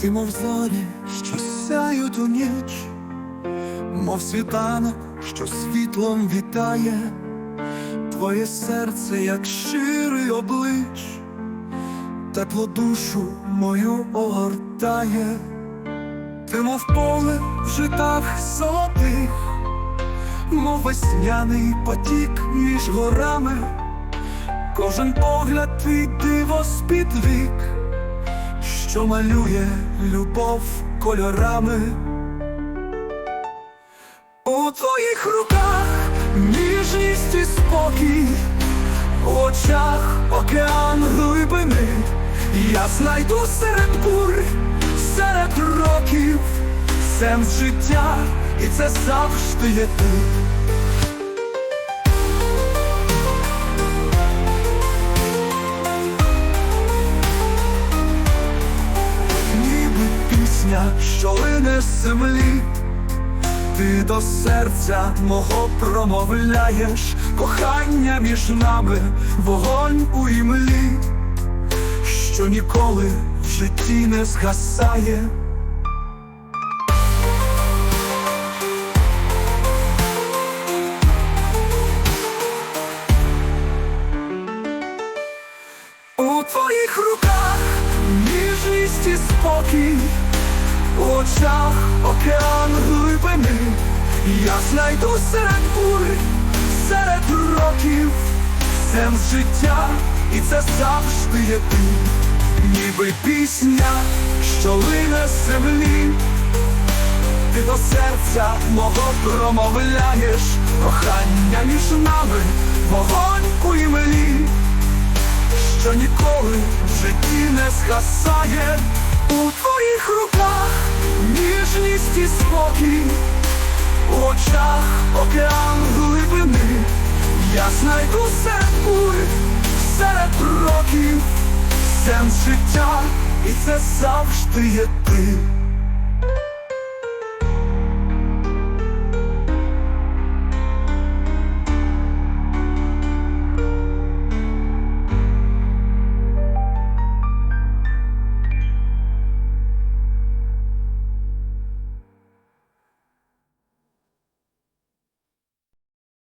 Ти, мов зорі, що сяють у ніч, мов світанок, що світлом вітає, твоє серце, як щирий облич, тепло душу мою огортає, ти, мов поле в житах золотих, мов весняний потік між горами, кожен погляд твій диво з-під вік що малює любов кольорами. У твоїх руках ніжність і спокій, у очах океан глибини. Я знайду серед бур, серед років сенс життя, і це завжди є ти. Пісня, що лине з землі, ти до серця мого промовляєш, кохання між нами, вогонь у імлі, що ніколи в житті не згасає. У твоїх руках ніжність і спокій, у очах океан глибини. Я знайду серед бур, серед років сенс життя, і це завжди є ти, ніби пісня, що лине з землі. Ти до серця мого промовляєш, кохання між нами, вогонь у імлі що ніколи в житті не згасає у твоїх руках ніжність і спокій, у очах океан глибини. Я знайду бур, серед років сенс життя, і це завжди є ти.